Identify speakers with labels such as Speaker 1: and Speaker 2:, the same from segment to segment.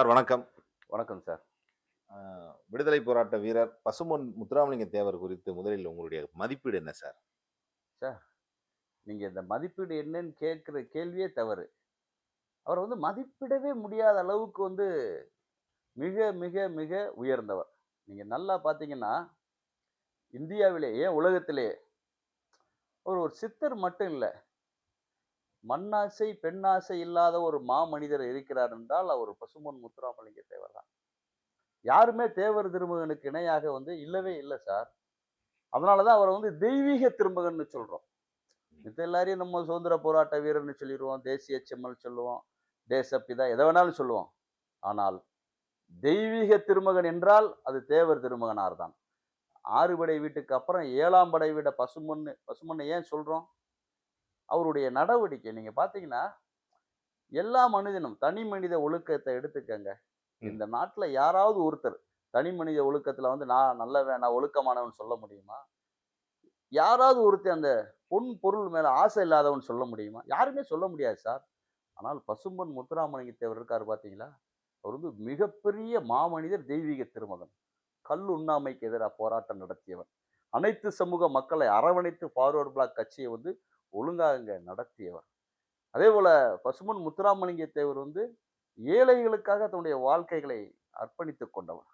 Speaker 1: Sir வணக்கம்.
Speaker 2: வணக்கம் sir.
Speaker 1: விடுதலை போராட்ட வீரர் பசுமன் முத்துராமலிங்க தேவர் குறித்து முதலில் உங்களுடைய மதிப்பீடு என்ன சார்?
Speaker 2: நீங்க இந்த மதிப்பீடு என்னன்னு கேட்குற கேள்வியே தவறு. அவர் வந்து மதிப்பிடவே முடியாத அளவுக்கு வந்து மிக மிக மிக உயர்ந்தவர். நீங்கள் நல்லா பார்த்தீங்கன்னா இந்தியாவிலேயே ஏன் உலகத்திலே அவர் ஒரு சித்தர் மட்டும் இல்லை மண்ணாசை பெண்ணாசை இல்லாத ஒரு மாமனிதர் இருக்கிறார் என்றால் அவர் பசுமன் முத்துராமலிங்க தேவர் தான். யாருமே தேவர் திருமகனுக்கு இணையாக வந்து இல்லவே இல்லை சார். அதனால தான் அவரை வந்து தெய்வீக திருமகன்னு சொல்றோம். மித்த எல்லாரையும் நம்ம சுதந்திர போராட்ட வீரர்னு சொல்லிடுவோம் தேசிய செம்மல் சொல்லுவோம் தேசப்பிதா எதை வேணாலும் சொல்லுவோம். ஆனால் தெய்வீக திருமகன் என்றால் அது தேவர் திருமகனார் தான். ஆறு படை வீட்டுக்கு அப்புறம் ஏழாம் படை வீட பசுமொன்னு பசுமொன்னு ஏன் சொல்றோம்? அவருடைய நடவடிக்கை நீங்க பாத்தீங்கன்னா எல்லா மனிதனும் தனி மனித ஒழுக்கத்தை எடுத்துக்கங்க. இந்த நாட்டுல யாராவது ஒருத்தர் தனி மனித ஒழுக்கத்துல வந்து நான் நல்லவன் நான் ஒழுக்கமானவன் சொல்ல முடியுமா? யாராவது ஒருத்தர் அந்த பொன் பொருள் மேல ஆசை இல்லாதவன் சொல்ல முடியுமா? யாருமே சொல்ல முடியாது சார். ஆனால் பசும்பொன் முத்துராமலிங்க தேவர் இருக்காரு பாத்தீங்களா? அவர் வந்து மிகப்பெரிய மாமனிதர் தெய்வீக திருமகன். கல் உண்ணாமைக்கு எதிராக போராட்டம் நடத்தியவர். அனைத்து சமூக மக்களை அரவணைத்து ஃபார்வர்ட் பிளாக் கட்சியை வந்து ஒழுங்காக நடத்தியவர். அதே போல பசுமன் முத்துராமலிங்க தேவர் வந்து ஏழைகளுக்காக தன்னுடைய வாழ்க்கைகளை அர்ப்பணித்து கொண்டவர்.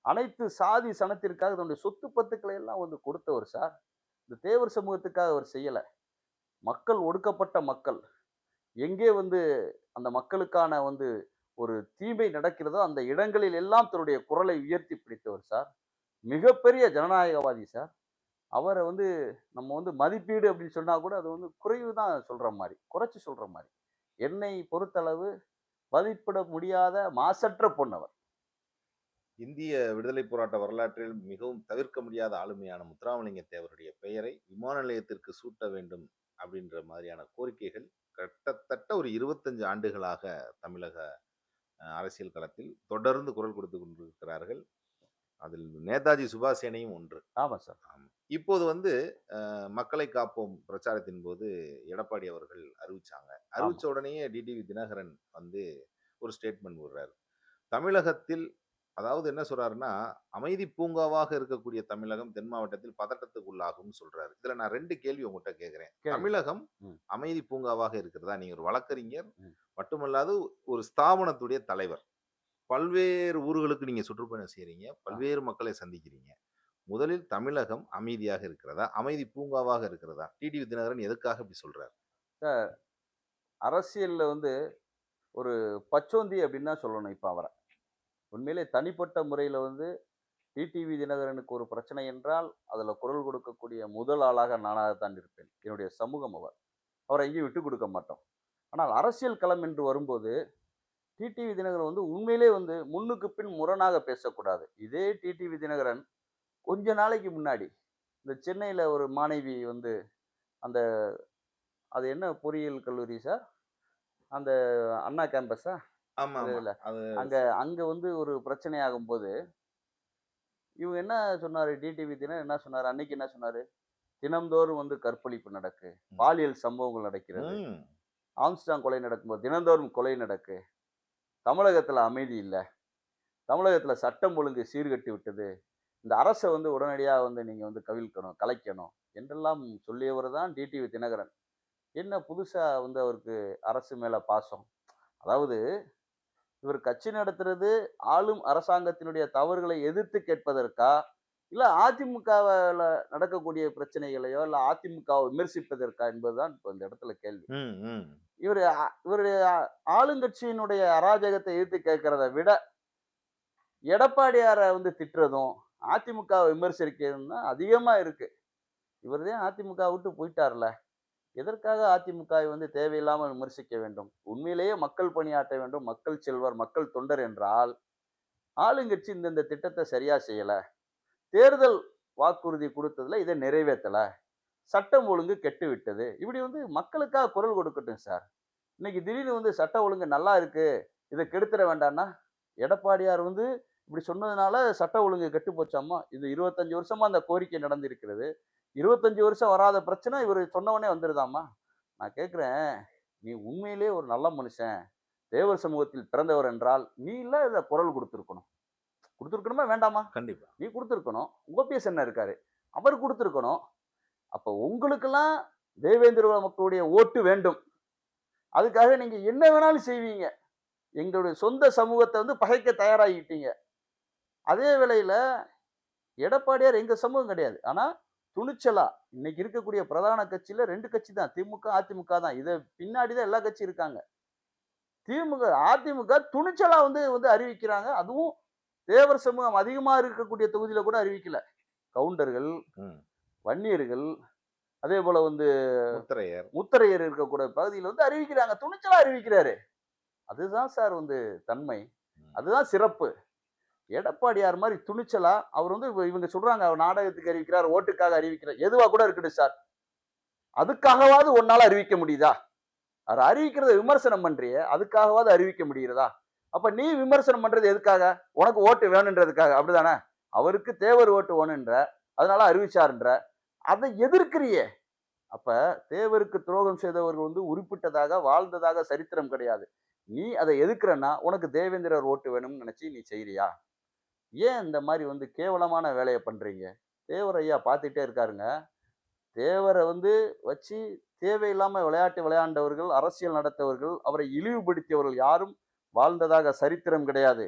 Speaker 2: அனைத்து சாதி சனத்திற்காக தன்னுடைய சொத்து பத்துக்களை எல்லாம் வந்து கொடுத்தவர் சார். இந்த தேவர் சமூகத்துக்காக அவர் செய்யலை. மக்கள் ஒடுக்கப்பட்ட மக்கள். எங்கே வந்து அந்த மக்களுக்கான வந்து ஒரு தீமை நடக்கிறதோ அந்த இடங்களில் எல்லாம் தன்னுடைய குரலை உயர்த்தி பிடித்தவர் சார். மிகப்பெரிய ஜனநாயகவாதி சார். அவரை வந்து நம்ம வந்து மதிப்பீடு அப்படின்னு சொன்னா கூட அது வந்து குறைவு தான் சொல்ற மாதிரி குறைச்சி சொல்ற மாதிரி என்னை பொறுத்தளவு மதிப்பிட முடியாத மாசற்ற பொன்னவர்.
Speaker 1: இந்திய விடுதலை போராட்ட வரலாற்றில் மிகவும் தவிர்க்க முடியாத ஆளுமையான முத்துராமலிங்க தேவருடைய பெயரை விமான நிலையத்திற்கு சூட்ட வேண்டும் அப்படின்ற மாதிரியான கோரிக்கைகள் கிட்டத்தட்ட ஒரு இருபத்தஞ்சு ஆண்டுகளாக தமிழக அரசியல் களத்தில் தொடர்ந்து குரல் கொடுத்து கொண்டிருக்கிறார்கள். அதில் நேதாஜி சுபாசேனையும் ஒன்று.
Speaker 2: ஆமா சார்.
Speaker 1: இப்போது வந்து மக்களை காப்போம் பிரச்சாரத்தின் போது எடப்பாடி அவர்கள் அறிவிச்சாங்க. அறிவிச்ச உடனேயே டிடிவி தினகரன் வந்து ஒரு ஸ்டேட்மெண்ட் விடுறாரு தமிழகத்தில் அதாவது என்ன சொல்றாருன்னா அமைதி பூங்காவாக இருக்கக்கூடிய தமிழகம் தென் மாவட்டத்தில் பதட்டத்துக்குள்ளாகும் சொல்றாரு. இதுல நான் ரெண்டு கேள்வி உங்ககிட்ட கேட்கிறேன். தமிழகம். அமைதி பூங்காவாக இருக்கிறதா? நீங்க ஒரு வழக்கறிஞர். மட்டுமல்லாது ஒரு ஸ்தாபனத்துடைய தலைவர். பல்வேறு ஊர்களுக்கு நீங்க சுற்றுப்பயணம் செய்றீங்க. பல்வேறு மக்களை சந்திக்கிறீங்க. முதலில் தமிழகம் அமைதியாக இருக்கிறதா? அமைதி பூங்காவாக இருக்கிறதா? டிடிவி தினகரன் எதுக்காக இப்படி சொல்றாரு?
Speaker 2: அரசியலில் வந்து ஒரு பச்சோந்தி அப்படின்னு தான் சொல்லணும் இப்போ அவரை. உண்மையிலே தனிப்பட்ட முறையில் வந்து டிடிவி தினகரனுக்கு ஒரு பிரச்சனை என்றால் அதில் குரல் கொடுக்கக்கூடிய முதல் ஆளாக நானாக தான் இருப்பேன். என்னுடைய சமூகம் அவர். அவரை எங்கேயும் விட்டு கொடுக்க மாட்டோம். ஆனால் அரசியல் களம் என்று வரும்போது டிடிவி தினகரன் வந்து உண்மையிலே வந்து முன்னுக்கு பின் முரணாக பேசக்கூடாது. இதே டிடிவி தினகரன் கொஞ்ச நாளைக்கு முன்னாடி இந்த சென்னையில் ஒரு மாணவி வந்து அந்த அது என்ன பொறியியல் கல்லூரி சார் அந்த அண்ணா கேம்பஸா
Speaker 1: ஆமா
Speaker 2: இல்ல,
Speaker 1: ஆமா.
Speaker 2: இல்ல.
Speaker 1: அது
Speaker 2: அங்க அங்க வந்து ஒரு பிரச்சனை ஆகும்போது இவங்க என்ன சொன்னாரு? டிடிவி தினம் என்ன சொன்னாரு? அன்னைக்கு என்ன சொன்னாரு? தினம்தோறும் வந்து கற்பழிப்பு நடக்கு. பாலியல் சம்பவங்கள் நடக்கிறது. ஆம்ஸ்டாங் கொலை நடக்கும்போது தினந்தோறும் கொலை நடக்கு. தமிழகத்துல அமைதி இல்லை. தமிழகத்துல சட்டம் ஒழுங்கு சீர்கட்டி விட்டது. இந்த அரசை வந்து உடனடியா வந்து நீங்க வந்து கவிழ்க்கணும் கலைக்கணும் என்றெல்லாம் சொல்லியவர் தான் டிடிவி தினகரன். என்ன புதுசா வந்து அவருக்கு அரசு மேல பாசம்? அதாவது இவர் கட்சி நடத்துறது ஆளும் அரசாங்கத்தினுடைய தவறுகளை எதிர்த்து கேட்பதற்கா? இல்ல அதிமுகவில் நடக்கக்கூடிய பிரச்சனைகளையோ இல்ல அதிமுகவை விமர்சிப்பதற்கா என்பதுதான் இப்போ இந்த இடத்துல கேள்வி. இவர் இவருடைய ஆளுங்கட்சியினுடைய அராஜகத்தை எதிர்த்து கேட்கறத விட எடப்பாடியாரை வந்து திட்டுறதும் அதிமுகவை விமர்சிக்கிறதும் அதிகமாக இருக்குது இவர் தான் அதிமுக விட்டு போயிட்டார்ல. எதற்காக அதிமுகவை வந்து தேவையில்லாமல் விமர்சிக்க வேண்டும்? உண்மையிலேயே மக்கள் பணியாற்ற வேண்டும் மக்கள் செல்வர் மக்கள் தொண்டர் என்றால் ஆளுங்கட்சி இந்தந்த திட்டத்தை சரியாக செய்யலை. தேர்தல் வாக்குறுதி கொடுத்ததுல இதை நிறைவேற்றலை சட்டம் ஒழுங்கு கெட்டு விட்டது இப்படி வந்து மக்களுக்காக குரல் கொடுக்கட்டும் சார். இன்னைக்கு திடீர்னு வந்து சட்டம் ஒழுங்கு நல்லா இருக்குது இதை கெடுத்துட வேண்டாம்னா எடப்பாடியார் வந்து இப்படி சொன்னதுனால சட்ட ஒழுங்கு கெட்டு போச்சாமா? இது இருபத்தஞ்சு வருஷமா அந்த கோரிக்கை நடந்திருக்கிறது. இருபத்தஞ்சு வருஷம் வராத பிரச்சனை இவர் சொன்னவனே வந்துருதாமா? நான் கேட்குறேன் நீ உண்மையிலேயே ஒரு நல்ல மனுஷன். தேவர் சமூகத்தில் பிறந்தவர் என்றால் நீ இல்ல இதை குரல் கொடுத்துருக்கணும். கொடுத்துருக்கணுமா? வேண்டாமா?
Speaker 1: கண்டிப்பா.
Speaker 2: நீ கொடுத்துருக்கணும். ஓபிஎஸ் என்ன இருக்காரு? அவர் கொடுத்துருக்கணும். அப்போ உங்களுக்கெல்லாம் தேவேந்திர மக்களுடைய ஓட்டு வேண்டும். அதுக்காக நீங்க என்ன வேணாலும் செய்வீங்க. எங்களுடைய சொந்த சமூகத்தை வந்து பகைக்க தயாராகிட்டீங்க. அதே வேளையில எடப்பாடியார் எங்க சமூகம் கிடையாது. ஆனா துணிச்சலா இன்னைக்கு இருக்கக்கூடிய பிரதான கட்சியில ரெண்டு கட்சி தான். திமுக அதிமுக தான். இதை பின்னாடி தான் எல்லா கட்சியும் இருக்காங்க. திமுக அதிமுக துணிச்சலா வந்து வந்து அறிவிக்கிறாங்க. அதுவும் தேவர் சமூகம் அதிகமா இருக்கக்கூடிய தொகுதியில கூட அறிவிக்கல. கவுண்டர்கள். வன்னியர்கள் அதே போல வந்து
Speaker 1: முத்திரையர்.
Speaker 2: முத்தரையர் இருக்கக்கூடிய பகுதியில் வந்து அறிவிக்கிறாங்க. துணிச்சலா அறிவிக்கிறாரு. அதுதான் சார் வந்து தன்மை. அதுதான் சிறப்பு. எடப்பாடியார் மாதிரி துணிச்சலா அவர் வந்து இவங்க சொல்றாங்க அவர் நாடகத்துக்கு அறிவிக்கிறார் ஓட்டுக்காக அறிவிக்கிறார். எதுவா கூட இருக்கட்டும் சார் அதுக்காகவாவது ஒன்னால அறிவிக்க முடியுதா? அவர் அறிவிக்கிறத விமர்சனம் பண்றியே அதுக்காகவாவது அறிவிக்க முடிகிறதா? அப்ப நீ விமர்சனம் பண்றது எதுக்காக? உனக்கு ஓட்டு வேணுன்றதுக்காக. அப்படிதானே? அவருக்கு தேவர் ஓட்டு வேணுன்ற அதனால அறிவிச்சாருன்ற அதை எதிர்க்கிறியே. அப்ப தேவருக்கு துரோகம் செய்தவர்கள் வந்து உருப்பிட்டதாக வாழ்ந்ததாக சரித்திரம் கிடையாது. நீ அதை எதுக்குறன்னா உனக்கு தேவேந்திரர் ஓட்டு வேணும்னு நினைச்சு நீ செய்றியா? ஏன் இந்த மாதிரி வந்து கேவலமான வேலையை பண்ணுறீங்க தேவர் ஐயா பார்த்துட்டே இருக்காருங்க. தேவரை வந்து வச்சு தேவையில்லாமல் விளையாட்டு விளையாண்டவர்கள் அரசியல் நடத்தவர்கள் அவரை இழிவுபடுத்தியவர்கள் யாரும் வாழ்ந்ததாக சரித்திரம் கிடையாது.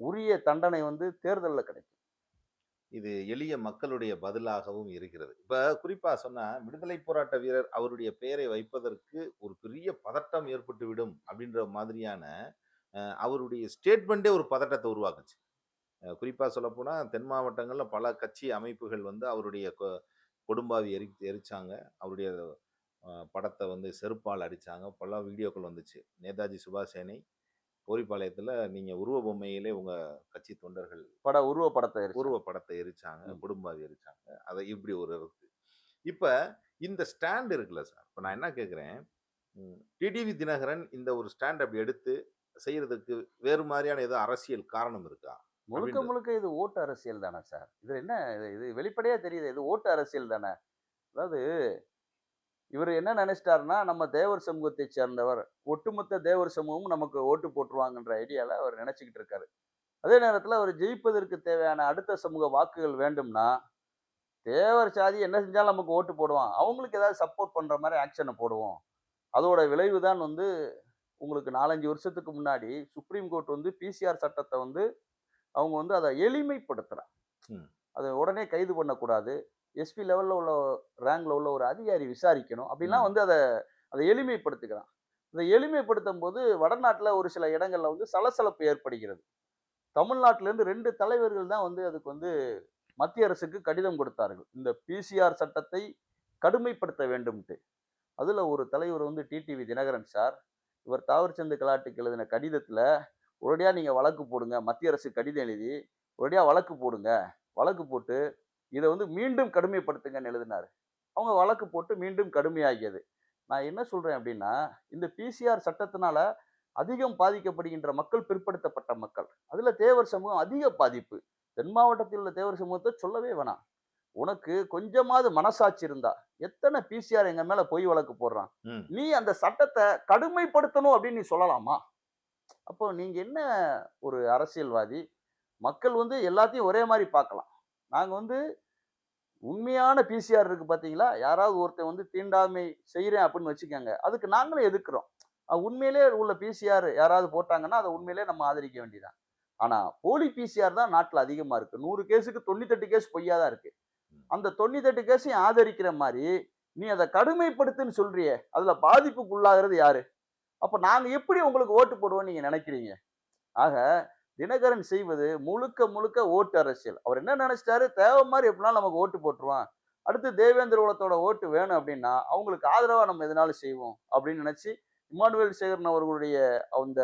Speaker 2: உரிய தண்டனை வந்து தேர்தலில் கிடைக்கும்.
Speaker 1: இது எளிய மக்களுடைய பதிலாகவும் இருக்கிறது. இப்போ குறிப்பாக சொன்னால் விடுதலை போராட்ட வீரர் அவருடைய பெயரை வைப்பதற்கு ஒரு பெரிய பதட்டம் ஏற்பட்டு விடும் அப்படின்ற மாதிரியான அவருடைய ஸ்டேட்மெண்ட்டே ஒரு பதட்டத்தை உருவாக்குச்சு. அஹ், குறிப்பா சொல்லப்போனா தென் மாவட்டங்கள்ல பல கட்சி அமைப்புகள் வந்து அவருடைய கொ- கொடும்பாவி எரி எரிச்சாங்க. அவருடைய படத்தை வந்து செருப்பால் அடிச்சாங்க. பல வீடியோக்கள் வந்துச்சு. நேதாஜி சுபாஷ் சேனை போரிப்பாளையத்துல நீங்க உருவ பொம்மையிலே உங்க கட்சி தொண்டர்கள்
Speaker 2: பட உருவ படத்தை.
Speaker 1: உருவ படத்தை எரிச்சாங்க. குடும்பாவி எரிச்சாங்க. அதை இப்படி ஒரு இருக்கு. இப்ப இந்த ஸ்டாண்ட் இருக்குல்ல சார். இப்ப நான் என்ன கேட்குறேன்? டிடிவி தினகரன் இந்த ஒரு ஸ்டாண்ட் அப்படி எடுத்து செய்யறதுக்கு வேறு மாதிரியான ஏதோ அரசியல் காரணம் இருக்கா?
Speaker 2: முழுக்க. முழுக்க இது ஓட்டு அரசியல் தானே சார். இது என்ன இது இது வெளிப்படையா தெரியுது? இது ஓட்டு அரசியல் தானே. அதாவது இவர் என்ன நினைச்சிட்டாருன்னா நம்ம தேவர் சமூகத்தை சேர்ந்தவர் ஒட்டுமொத்த தேவர் சமூகமும் நமக்கு ஓட்டு போட்டுருவாங்கன்ற ஐடியால அவர் நினைச்சுக்கிட்டு இருக்காரு. அதே நேரத்தில் அவர் ஜெயிப்பதற்கு தேவையான அடுத்த சமூக வாக்குகள் வேண்டும்னா தேவர் சாதி என்ன செஞ்சாலும் நமக்கு ஓட்டு போடுவான். அவங்களுக்கு ஏதாவது சப்போர்ட் பண்ற மாதிரி ஆக்ஷனை போடுவோம். அதோட விளைவு தான் வந்து உங்களுக்கு நாலஞ்சு வருஷத்துக்கு முன்னாடி சுப்ரீம் கோர்ட் வந்து பிசிஆர் சட்டத்தை வந்து அவங்க வந்து அதை எளிமைப்படுத்துறாங்க.
Speaker 1: ம்.
Speaker 2: அதை உடனே கைது பண்ணக்கூடாது. எஸ்பி லெவலில் உள்ள ரேங்க்ல உள்ள ஒரு அதிகாரி விசாரிக்கணும். அப்படிலாம். வந்து அதை அதை எளிமைப்படுத்துக்கிறான். அதை எளிமைப்படுத்தும் போது வடநாட்டில் ஒரு சில இடங்கள்ல வந்து சலசலப்பு ஏற்படுகிறது. தமிழ்நாட்டில இருந்து ரெண்டு தலைவர்கள் தான் வந்து அதுக்கு வந்து மத்திய அரசுக்கு கடிதம் கொடுத்தார்கள். இந்த பிசிஆர் சட்டத்தை கடுமைப்படுத்த வேண்டும்ட்டு. அதுல ஒரு தலைவர் வந்து டிடிவி தினகரன் சார் இவர் தாவர்சந்த் கலாட்டுக்கு எழுதின கடிதத்துல உடனடியா நீங்க வழக்கு போடுங்க. மத்திய அரசு கடிதம் எழுதி உடனடியா வழக்கு போடுங்க. வழக்கு போட்டு இதை வந்து மீண்டும் கடுமைப்படுத்துங்கன்னு எழுதினாரு. அவங்க வழக்கு போட்டு மீண்டும் கடுமையாகியது நான் என்ன சொல்றேன் அப்படின்னா இந்த பிசிஆர் சட்டத்தினால அதிகம் பாதிக்கப்படுகின்ற மக்கள் பிற்படுத்தப்பட்ட மக்கள். அதுல தேவர் சமூகம் அதிக பாதிப்பு. தென் மாவட்டத்தில் உள்ள தேவர் சமூகத்தை சொல்லவே வேணாம். உனக்கு கொஞ்சமாவது மனசாட்சி இருந்தா எத்தனை பிசிஆர் எங்க மேல பொய் வழக்கு போடுறான். நீ அந்த சட்டத்தை கடுமைப்படுத்தணும் அப்படின்னு நீ சொல்லலாமா? அப்போ நீங்க என்ன ஒரு அரசியல்வாதி? மக்கள் வந்து எல்லாத்தையும் ஒரே மாதிரி பார்க்கலாம். நாங்க வந்து உண்மையான பிசிஆர் இருக்கு பாத்தீங்களா யாராவது ஒருத்தன் வந்து தீண்டாமை செய்யறேன் அப்படின்னு வச்சுக்கோங்க. அதுக்கு நாங்களும் எதிர்க்கிறோம். உண்மையிலே உள்ள பிசிஆர் யாராவது போட்டாங்கன்னா அதை உண்மையிலே நம்ம ஆதரிக்க வேண்டியதான் ஆனா போலி பிசிஆர் தான் நாட்டுல அதிகமா இருக்கு. நூறு கேஸுக்கு தொண்ணூத்தெட்டு கேஸ் பொய்யா தான் இருக்கு. அந்த தொண்ணூத்தெட்டு கேஸையும் ஆதரிக்கிற மாதிரி நீ அதை கடுமைப்படுத்துன்னு சொல்றியே அதுல பாதிப்புக்கு உள்ளாகிறது யாரு? அப்ப நாங்க எப்படி உங்களுக்கு ஓட்டு போடுவோம்னு நீங்க நினைக்கிறீங்க? ஆக தினகரன் செய்வது முழுக்க முழுக்க ஓட்டு அரசியல். அவர் என்ன நினைச்சிட்டாரு? தேவை மாதிரி எப்படினாலும் நமக்கு ஓட்டு போட்டுருவான். அடுத்து தேவேந்திர குலத்தோட ஓட்டு வேணும் அப்படின்னா அவங்களுக்கு ஆதரவா நம்ம எதனாலும் செய்வோம்? அப்படின்னு நினைச்சு இமானுவேல் சேகரன் அவர்களுடைய அந்த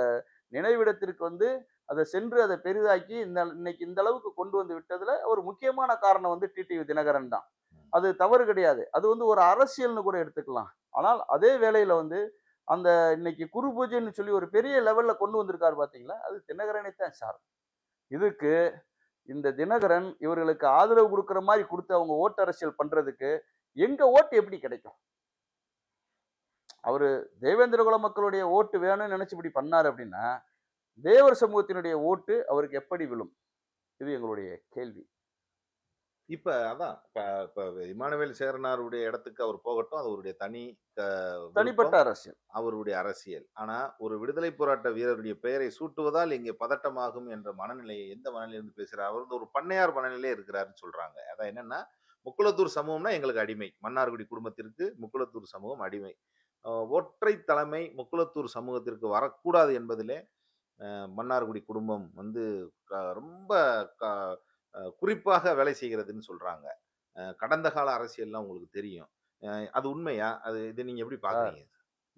Speaker 2: நினைவிடத்திற்கு வந்து அதை சென்று அதை பெரிதாக்கி இந்த இன்னைக்கு இந்த அளவுக்கு கொண்டு வந்து விட்டதுல ஒரு முக்கியமான காரணம் வந்து டிடிவி தினகரன் தான். அது தவறு கிடையாது. அது வந்து ஒரு அரசியல்னு கூட எடுத்துக்கலாம். ஆனால் அதே வேளையில வந்து அந்த இன்னைக்கு குரு பூஜைன்னு சொல்லி ஒரு பெரிய லெவல்ல கொண்டு வந்திருக்காரு பார்த்தீங்களா அது தினகரனை தான் சாரும் இதுக்கு இந்த தினகரன் இவர்களுக்கு ஆதரவு கொடுக்குற மாதிரி கொடுத்து அவங்க ஓட்டு அரசியல் பண்றதுக்கு எங்க ஓட்டு எப்படி கிடைக்கும்? அவரு தேவேந்திரகுல மக்களுடைய ஓட்டு வேணும்னு நினைச்சு இப்படி பண்ணாரு அப்படின்னா தேவர் சமூகத்தினுடைய ஓட்டு அவருக்கு எப்படி விழும்? இது எங்களுடைய கேள்வி.
Speaker 1: இப்ப அதான் இப்ப இப்ப இமானுவேல் சேரனாருடைய இடத்துக்கு அவர் போகட்டும் அவருடைய தனி
Speaker 2: தனிப்பட்ட அரசியல்.
Speaker 1: அவருடைய அரசியல். ஆனா ஒரு விடுதலை போராட்ட வீரருடைய பெயரை சூட்டுவதால் இங்கே பதட்டமாகும் என்ற மனநிலையை எந்த மனநிலையிலிருந்து பேசுறார்? அவர் வந்து ஒரு பண்ணையார் மனநிலையே இருக்கிறாருன்னு சொல்றாங்க. அதான் என்னன்னா முக்குளத்தூர் சமூகம்னா எங்களுக்கு அடிமை. மன்னார்குடி குடும்பத்திற்கு முக்குளத்தூர் சமூகம் அடிமை. ஒற்றை தலைமை முக்குளத்தூர் சமூகத்திற்கு வரக்கூடாது என்பதிலே மன்னார்குடி குடும்பம் வந்து ரொம்ப க- குறிப்பாக வேலை செய்கிறதுன்னு சொல்றாங்க. அஹ் கடந்த கால அரசியல்லாம் உங்களுக்கு தெரியும். அது உண்மையா? அது இது நீங்க எப்படி பாக்குறீங்க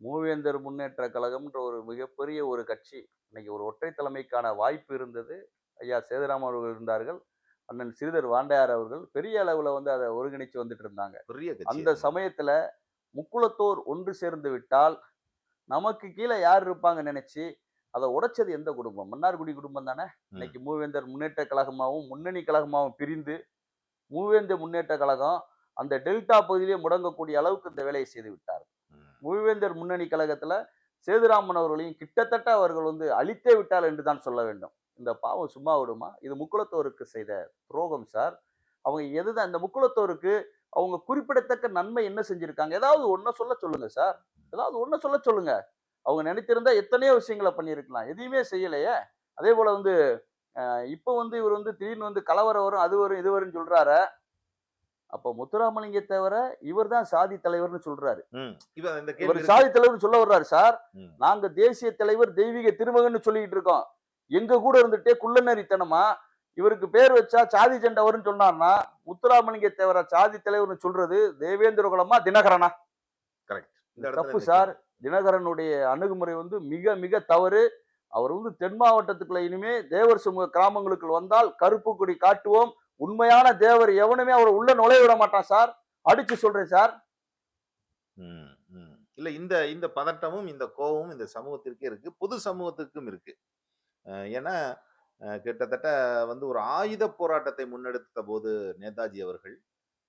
Speaker 2: மூவேந்தர் முன்னேற்ற கழகம்ன்ற ஒரு மிகப்பெரிய ஒரு கட்சி. இன்னைக்கு ஒரு ஒற்றை தலைமைக்கான வாய்ப்பு இருந்தது. ஐயா சேதுராமன் அவர்கள் இருந்தார்கள். அண்ணன் ஸ்ரீதர் வாண்டையார் அவர்கள் பெரிய அளவுல வந்து அதை ஒருங்கிணைச்சு வந்துட்டு இருந்தாங்க.
Speaker 1: பெரிய
Speaker 2: அந்த. சமயத்துல முக்குளத்தோர் ஒன்று சேர்ந்து விட்டால் நமக்கு கீழே யார் இருப்பாங்க நினைச்சு அதை உடைச்சது எந்த குடும்பம்? மன்னார்குடி குடும்பம் தானே? இன்னைக்கு மூவேந்தர் முன்னேற்ற கழகமாகவும் முன்னணி கழகமாகவும் பிரிந்து மூவேந்தர் முன்னேற்ற கழகம் அந்த டெல்டா பகுதியிலே முடங்கக்கூடிய அளவுக்கு இந்த வேலையை செய்து விட்டார். மூவேந்தர் முன்னணி கழகத்துல சேதுராமன் அவர்களையும் கிட்டத்தட்ட அவர்கள் வந்து அழித்தே விட்டார் என்று தான் சொல்ல வேண்டும். இந்த பாவம் சும்மா விடுமா? இது முக்குளத்தோருக்கு செய்த துரோகம் சார். அவங்க எதுதான் இந்த முக்குளத்தோருக்கு அவங்க குறிப்பிடத்தக்க நன்மை என்ன செஞ்சிருக்காங்க? ஏதாவது ஒன்றை சொல்ல சொல்லுங்க சார். ஏதாவது ஒன்றை சொல்ல சொல்லுங்க. அவங்க நினைத்திருந்தா எத்தனையோ விஷயங்களை பண்ணியிருக்கலாம். எதையுமே செய்யலையே. அதே போல வந்து இப்போ வந்து இவர் வந்து திடீர்னு வந்து கலவரம் வரும் அது வரும் இது வரும்னு சொல்றாரு. அப்போ முத்துராமலிங்க தவிர இவர் தான் சாதி தலைவர்னு சொல்றாரு. இவர் சாதி தலைவர்னு சொல்ல வர்றாரு சார். நாங்க தேசிய தலைவர் தெய்வீக திருமகன்னு சொல்லிட்டு இருக்கோம். எங்க கூட இருந்துட்டே குள்ளநரித்தனமா இவருக்கு பேர் வச்சா சாதி சண்டை வரும்னு சொன்னார்னா முத்துராமலிங்க தேவர சாதி தலைவர்னு சொல்றது தேவேந்திர குலமா தினகரனா?
Speaker 1: இடத்துல
Speaker 2: தப்பு சார். தினகரனுடைய அணுகுமுறை வந்து மிக மிக தவறு. அவர் வந்து தென் மாவட்டத்துக்குள்ள இனிமே தேவர் சமூக கிராமங்களுக்கு வந்தால் கருப்பு கொடி காட்டுவோம். உண்மையான தேவர் எவனுமே அவரை உள்ள நுழைய விட மாட்டான் சார். அடிச்சு சொல்றேன் சார்.
Speaker 1: இல்ல இந்த இந்த பதட்டமும் இந்த கோபமும் இந்த சமூகத்திற்கே இருக்கு. பொது சமூகத்துக்கும் இருக்கு. ஏன்னா கிட்டத்தட்ட வந்து ஒரு ஆயுத போராட்டத்தை முன்னெடுத்த போது நேதாஜி அவர்கள்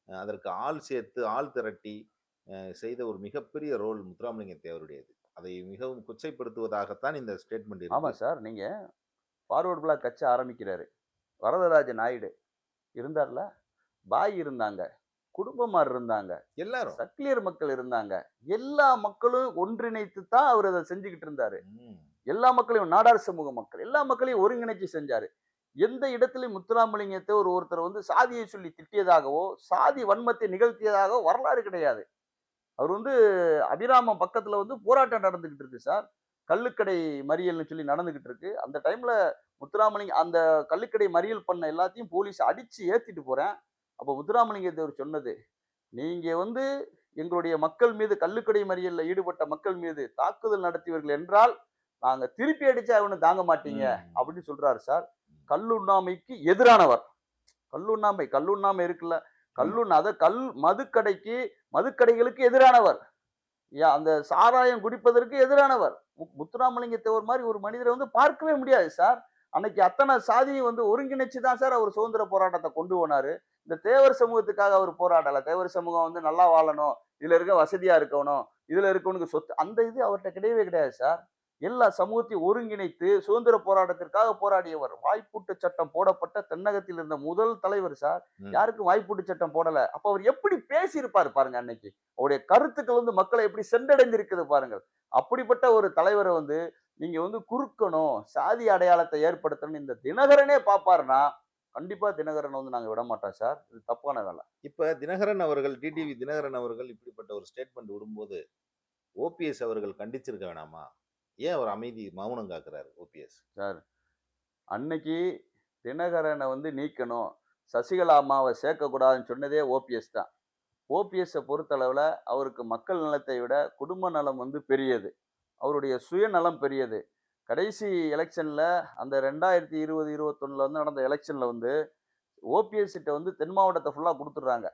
Speaker 1: அதற்கு ஆள் சேர்த்து ஆள் திரட்டி செய்த ஒரு மிகப்பெரிய ரோல் முத்துராமலிங்க தேவருடையது அதை மிகவும் கொச்சைப்படுத்துவதாகத்தான் இந்த ஸ்டேட்மெண்ட்
Speaker 2: ஆமா
Speaker 1: இருக்கு
Speaker 2: சார். நீங்க ஃபார்வர்ட் பிளாக் கட்சி ஆரம்பிக்கிறாரு. வரதராஜ நாயுடு இருந்தார்ல? பாய் இருந்தாங்க. குடும்பமார் இருந்தாங்க.
Speaker 1: எல்லாரும்.
Speaker 2: சக்லியர் மக்கள் இருந்தாங்க. எல்லா மக்களும் ஒன்றிணைத்து தான் அவர் அதை செஞ்சுக்கிட்டு இருந்தாரு. எல்லா மக்களையும் நாடார் சமூக மக்கள் எல்லா மக்களையும் ஒருங்கிணைச்சு செஞ்சாரு. எந்த இடத்துலயும் முத்துராமலிங்கத்தை ஒரு ஒருத்தர் வந்து சாதியை சொல்லி திட்டியதாகவோ சாதி வன்மத்தை நிகழ்த்தியதாகவோ வரலாறு கிடையாது. அவர் வந்து அபிராமம் பக்கத்துல வந்து போராட்டம் நடந்துகிட்டு இருக்கு சார். கள்ளுக்கடை மறியல்னு சொல்லி நடந்துகிட்டு இருக்கு. அந்த டைம்ல முத்துராமலிங்க அந்த கள்ளுக்கடை மறியல் பண்ண எல்லாத்தையும் போலீஸ் அடிச்சு ஏத்திட்டு போறேன். அப்போ முத்துராமலிங்க தேவர் சொன்னது நீங்க வந்து எங்களுடைய மக்கள் மீது கள்ளுக்கடை மறியல்ல ஈடுபட்ட மக்கள் மீது தாக்குதல் நடத்தியவர்கள் என்றால் நாங்க திருப்பி அடிச்சா அவனு தாங்க மாட்டீங்க. அப்படின்னு சொல்றாரு சார். கல்லுண்ணாமைக்கு எதிரானவர். கல்லுண்ணாமை கல்லுண்ணாமை இருக்குல்ல. கல்லுண்ண அத கல் மதுக்கடைக்கு மதுக்கடைகளுக்கு எதிரானவர். அந்த சாராயம் குடிப்பதற்கு எதிரானவர். மு- முத்துராமலிங்க தேவர் மாதிரி ஒரு மனிதரை வந்து பார்க்கவே முடியாது சார். அன்னைக்கு அத்தனை சாதியும் வந்து ஒருங்கிணைச்சு தான் சார் அவர் சுதந்திர போராட்டத்தை கொண்டு போனாரு. இந்த தேவர் சமூகத்துக்காக அவர் போராடலை. தேவர் சமூகம் வந்து நல்லா வாழணும். இதில் இருக்க வசதியாக இருக்கணும். இதில் இருக்கவனுக்கு சொத்து அந்த இது அவர்கிட்ட கிடையவே கிடையாது சார். எல்லா சமூகத்தையும் ஒருங்கிணைத்து சுதந்திர போராட்டத்திற்காக போராடியவர். வாய்ப்பூட்டு சட்டம் போடப்பட்ட தென்னகத்தில் இருந்த முதல் தலைவர் சார். யாருக்கும் வாய்ப்பூட்டு சட்டம் போடல. அப்ப அவர் எப்படி பேசியிருப்பாரு பாருங்க அன்னைக்கு. அவருடைய கருத்துக்கள் வந்து மக்களை எப்படி சென்றடைந்திருக்குது பாருங்கள். அப்படிப்பட்ட ஒரு தலைவரை வந்து நீங்க வந்து குறுக்கணும் சாதி அடையாளத்தை ஏற்படுத்தணும் இந்த தினகரனே பாப்பாருன்னா கண்டிப்பா தினகரனை வந்து நாங்க விட மாட்டோம் சார். இது தப்பான வேலை.
Speaker 1: இப்ப தினகரன் அவர்கள் டிடிவி தினகரன் அவர்கள் இப்படிப்பட்ட ஒரு ஸ்டேட்மெண்ட் விடும்போது ஓபிஎஸ் அவர்கள் கண்டிச்சிருக்க வேணாமா? ஏன் அவர் அமைதி மௌனம் காக்குறாரு ஓபிஎஸ்
Speaker 2: சார் அன்னைக்கு தினகரனை வந்து நீக்கணும் சசிகலா அம்மாவை சேர்க்கக்கூடாதுன்னு சொன்னதே ஓபிஎஸ் தான். ஓபிஎஸ்ஸை பொறுத்தளவில் அவருக்கு மக்கள் நலத்தை விட குடும்ப நலம் வந்து பெரியது. அவருடைய சுயநலம் பெரியது. கடைசி எலெக்ஷனில் அந்த ரெண்டாயிரத்தி இருபது இருபத்தொன்னில் வந்து நடந்த எலெக்ஷனில் வந்து ஓபிஎஸ்கிட்ட வந்து தென் மாவட்டத்தை ஃபுல்லாக கொடுத்துட்றாங்க.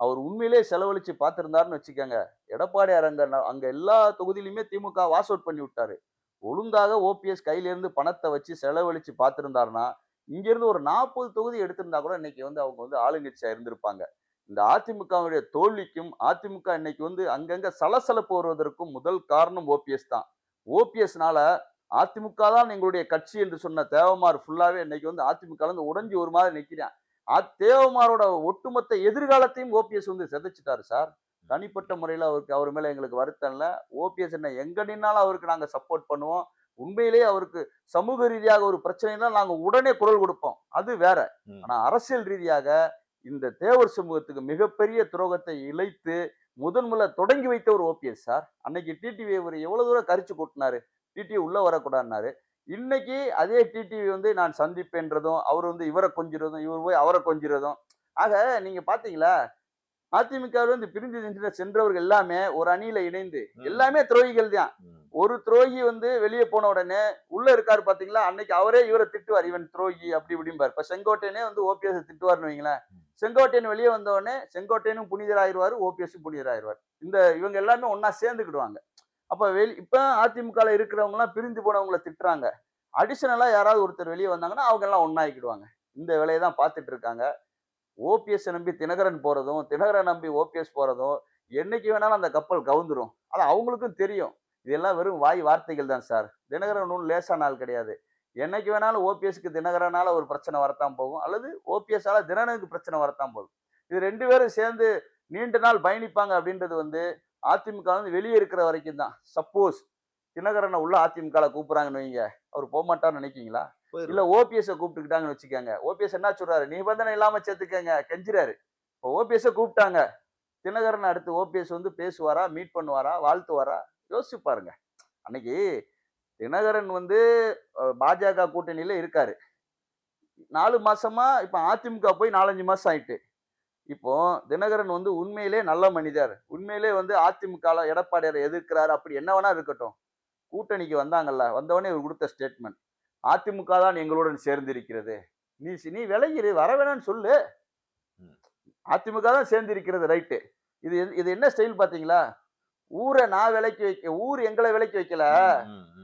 Speaker 2: அவர் உண்மையிலே செலவழிச்சு பார்த்துருந்தாருன்னு வச்சுக்கோங்க. எடப்பாடியார் அங்கே அங்கே எல்லா தொகுதியிலுமே திமுக வாஸ் அவுட் பண்ணி விட்டாரு. ஒழுங்காக ஓபிஎஸ் கையிலேருந்து பணத்தை வச்சு செலவழிச்சு பார்த்துருந்தாருன்னா இங்கேருந்து ஒரு நாற்பது தொகுதி எடுத்திருந்தா கூட இன்னைக்கு வந்து அவங்க வந்து ஆளுங்கட்சியாக இருந்திருப்பாங்க. இந்த அதிமுகவுடைய தோல்விக்கும் அதிமுக இன்னைக்கு வந்து அங்கங்க சலசலப்பு வருவதற்கும் முதல் காரணம் ஓபிஎஸ் தான். ஓபிஎஸ்னால அதிமுக தான் எங்களுடைய கட்சி என்று சொன்ன தேவமார் ஃபுல்லாவே இன்னைக்கு வந்து அதிமுக வந்து உடஞ்சி ஒரு மாதிரி நிற்கிறேன் தேவமாரோட ஒட்டுமொத்த எதிர்காலத்தையும் ஓபிஎஸ் வந்து சிதைச்சிட்டாரு சார். தனிப்பட்ட முறையில் அவருக்கு அவர் மேல எங்களுக்கு வருத்தம் இல்லை. ஓபிஎஸ் என்ன எங்க நின்னாலும் அவருக்கு நாங்க சப்போர்ட் பண்ணுவோம். உண்மையிலேயே அவருக்கு சமூக ரீதியாக ஒரு பிரச்சனைனா நாங்க உடனே குரல் கொடுப்போம். அது வேற.
Speaker 1: ம்.
Speaker 2: ஆனா அரசியல் ரீதியாக இந்த தேவர் சமூகத்துக்கு மிகப்பெரிய துரோகத்தை இழைத்து முதன்முல தொடங்கி வைத்த ஒரு ஓபிஎஸ் சார். அன்னைக்கு டிடிவி அவர் எவ்வளவு தூரம் கரிச்சு கொட்டினாரு? டிடிவி உள்ள வரக்கூடாதுனாரு இன்னைக்கு அதே டிடிவி வந்து நான் சந்திப்பேன்றதும் அவர் வந்து இவரை கொஞ்சிறதும் இவர் போய் அவரை கொஞ்சிறதும். ஆக நீங்க பாத்தீங்களா? அதிமுக வந்து பிரிந்து சென்ற- சென்றவர்கள் எல்லாமே ஒரு அணியில இணைந்து. எல்லாமே துரோகிகள் தான். ஒரு துரோகி வந்து வெளியே போன உடனே உள்ள இருக்காரு பாத்தீங்களா? அன்னைக்கு அவரே இவரை திட்டுவார். இவன் துரோகி அப்படி இப்படிம்பார். இப்ப செங்கோட்டையனே வந்து ஓபிஎஸ் திட்டுவார்னு வைங்களேன். செங்கோட்டையன் வெளியே வந்த உடனே செங்கோட்டையனும் புனிதராயிருவாரு ஓபிஎஸ் புனிதராயிருவார். இந்த இவங்க எல்லாமே ஒண்ணா சேர்ந்துக்கிடுவாங்க. அப்போ வெளி இப்போ அதிமுகவில் இருக்கிறவங்கலாம் பிரிந்து போனவங்கள திட்டுறாங்க. அடிஷனலாக யாராவது ஒருத்தர் வெளியே வந்தாங்கன்னா அவங்க எல்லாம் ஒன்னாக்கிடுவாங்க இந்த வேலையை தான் பார்த்துட்டு இருக்காங்க. ஓபிஎஸ் நம்பி தினகரன் போகிறதும் தினகரன் நம்பி ஓபிஎஸ் போகிறதும் என்னைக்கு வேணாலும் அந்த கப்பல் கவுந்துரும். அது அவங்களுக்கும் தெரியும். இதெல்லாம் வெறும் வாய் வார்த்தைகள் தான் சார். தினகரன் ஒன்றும் லேசான ஆள் கிடையாது. என்னைக்கு வேணாலும் ஓபிஎஸ்க்கு தினகரனால ஒரு பிரச்சனை வரத்தான் போகும். அல்லது ஓபிஎஸ்ஸால் தினகரனுக்கு பிரச்சனை வரத்தான் போகும். இது ரெண்டு பேரும் சேர்ந்து நீண்ட நாள் பயணிப்பாங்க அப்படின்றது வந்து அதிமுக வந்து வெளியே இருக்கிற வரைக்கும் தான். சப்போஸ் தினகரனை உள்ள அதிமுக கூப்பிடுறாங்கன்னு வைங்க. அவர் போக மாட்டார்னு நினைக்கீங்களா. இல்ல ஓபிஎஸ் கூப்பிட்டுக்கிட்டாங்கன்னு வச்சுக்கோங்க. ஓபிஎஸ் என்ன சொல்றாரு? நிபந்தனை இல்லாம சேர்த்துக்கங்க. கெஞ்சுறாரு. இப்போ ஓபிஎஸ் கூப்பிட்டாங்க. தினகரன் அடுத்து ஓபிஎஸ் வந்து பேசுவாரா? மீட் பண்ணுவாரா? வாழ்த்துவாரா? யோசிச்சு பாருங்க. அன்னைக்கு தினகரன் வந்து பாஜக கூட்டணியில இருக்காரு. நாலு மாசமா இப்ப அதிமுக போய் நாலஞ்சு மாசம் ஆயிட்டு. இப்போ தினகரன் வந்து உண்மையிலே நல்ல மனிதர். உண்மையிலே வந்து அதிமுக எடப்பாடியாரை எதிர்க்கிறாரு. அப்படி என்ன வேணா இருக்கட்டும். கூட்டணிக்கு வந்தாங்கல்ல. வந்தவொடனே இவர் கொடுத்த ஸ்டேட்மெண்ட் அதிமுக தான் எங்களுடன் சேர்ந்திருக்கிறது. நீ நீ விலகிரு. வர வேணாம்னு சொல்லு. அதிமுக தான் சேர்ந்திருக்கிறது ரைட்டு இது இது என்ன ஸ்டைல் பாத்தீங்களா ஊரை நான் விலைக்கு வைக்க ஊர் எங்களை விலைக்கு வைக்கல.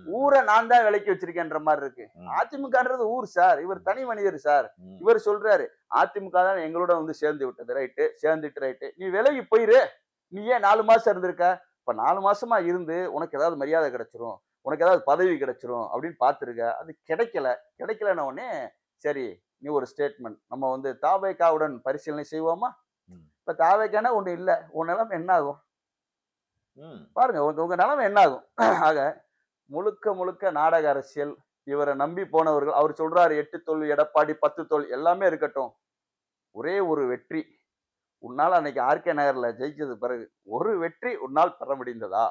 Speaker 2: ஊரை நான் தான் விலைக்கு வச்சிருக்கேன்ற மாதிரி இருக்கு. அதிமுகன்றது ஊர் சார். இவர் தனி மனிதர் சார். இவர் சொல்றாரு அதிமுக தான் எங்களோட வந்து சேர்ந்து விட்டது. ரைட்டு சேர்ந்துட்டு ரைட்டு. நீ விலகி போயிரு. நீ ஏன் நாலு மாசம் இருந்திருக்க? இப்ப நாலு மாசமா இருந்து உனக்கு ஏதாவது மரியாதை கிடைச்சிரும். உனக்கு ஏதாவது பதவி கிடைச்சிரும் அப்படின்னு பார்த்துருக்க. அது கிடைக்கல. கிடைக்கலன்ன உடனே சரி நீ ஒரு ஸ்டேட்மெண்ட் நம்ம வந்து தாவேக்காவுடன் பரிசீலனை செய்வோமா. இப்ப தாவேக்கான ஒண்ணு இல்ல. உன் நிலைமை என்ன ஆகும். பாருங்க உங்க உங்க நிலைமை என்ன ஆகும்? ஆக முழுக்க முழுக்க நாடக அரசியல் இவரை நம்பி போனவர்கள் அவர் சொல்றாரு எட்டு தோல்வி எடப்பாடி பத்து தோல்வி எல்லாமே இருக்கட்டும். ஒரே ஒரு வெற்றி உன்னால் அன்னைக்கு ஆர்கே நகர்ல ஜெயிச்சது பிறகு ஒரு வெற்றி உன்னால் பெற முடிந்ததா?